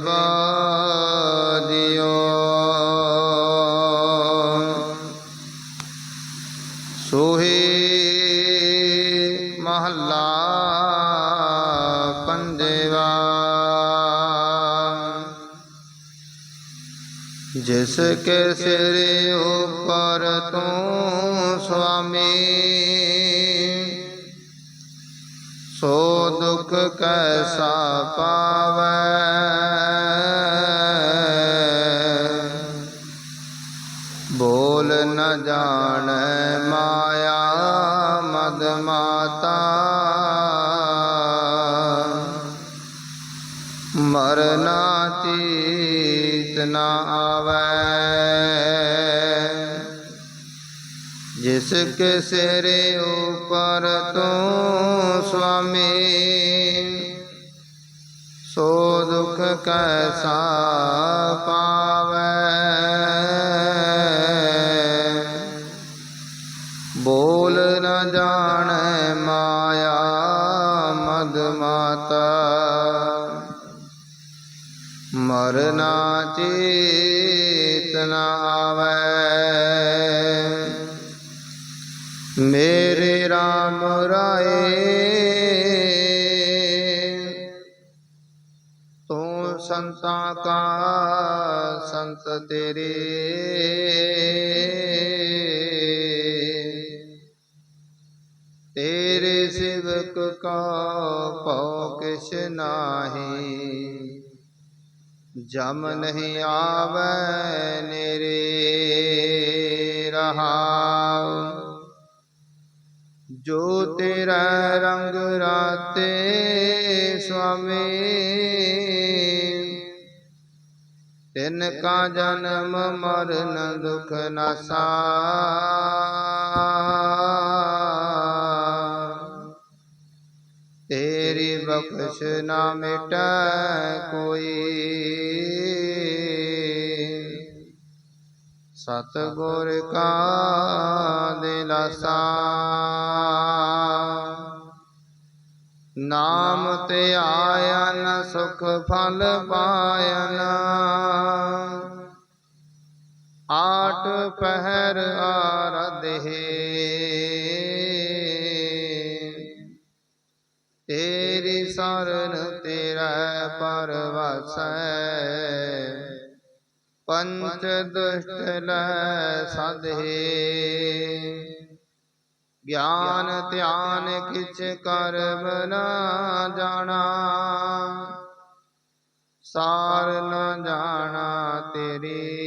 ਬਾਜਿਓ ਸੋਹੇ ਮਹੱਲਾ ਪੰਜਵਾ। ਜਿਸ ਕੇ ਸਿਰ ਉਪਰ ਤੂੰ ਸੁਆਮੀ ਸੋ ਦੁਖ ਕੈਸਾ ਪਾਵੈ? ਜਾਣੈ ਮਾਇਆ ਮਦ ਮਾਤਾ। ਮਰਨਾ ਚੀਤ ਨ ਆਵੈ। ਜਿਸ ਕੇ ਸਿਰ ਉਪਰ ਤੂੰ ਸੁਆਮੀ, ਸੋ ਦੁਖ ਕੈਸਾ ਪਾਵੈ? ਬੋਲ ਨ ਜਾਣੈ ਮਾਇਆ ਮਦ ਮਾਤਾ। ਮਰਨਾ ਚੇਤ ਆਵੈ। ਮੇਰੇ RAM ਰਾਏ, ਤੂੰ ਸੰਤਾਂ ਕਾ ਸੰਤ ਤੇਰੇ। ਸੇਵਕ ਕਾ ਭਉ ਕਿਛ ਨਾਹੀ। ਜਮ ਨਹੀਂ ਆਵੈ ਨੇਰੇ ਰਹਾਉ। ਜੋ ਤੇਰਾ ਰੰਗ ਰਾਤੇ ਸੁਆਮੀ, ਤਿਨ ਕਾ ਜਨਮ ਮਰਨ ਦੁਖ ਨਾਸਾ ਤੇਰੀ ਬਖਸ਼ ਨਾ ਮਿਟੈ ਕੋਈ। ਸਤ ਗੁਰ ਕਾ ਦਿਲਾਸਾ ਨਾਮ ਤੇ ਆਇਨ ਸੁਖ ਫਲ ਪਾਇਨ। ਆਠ ਪਹਿਰ ਆਰਧੇ ਤੇਰੀ ਸਰਨ ਤੇਰਾ ਪਰਵਸੈ। ਪੰਚ ਦੁਸ਼ਟ ਲੈ ਸਾਧੇ। ਗਿਆਨ ਧਿਆਨ ਕਿਛ ਕਰਮ ਨਾ ਜਾਣਾ। ਸਾਰ ਨਾ ਜਾਣਾ ਤੇਰੀ।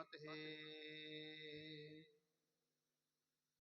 फतेह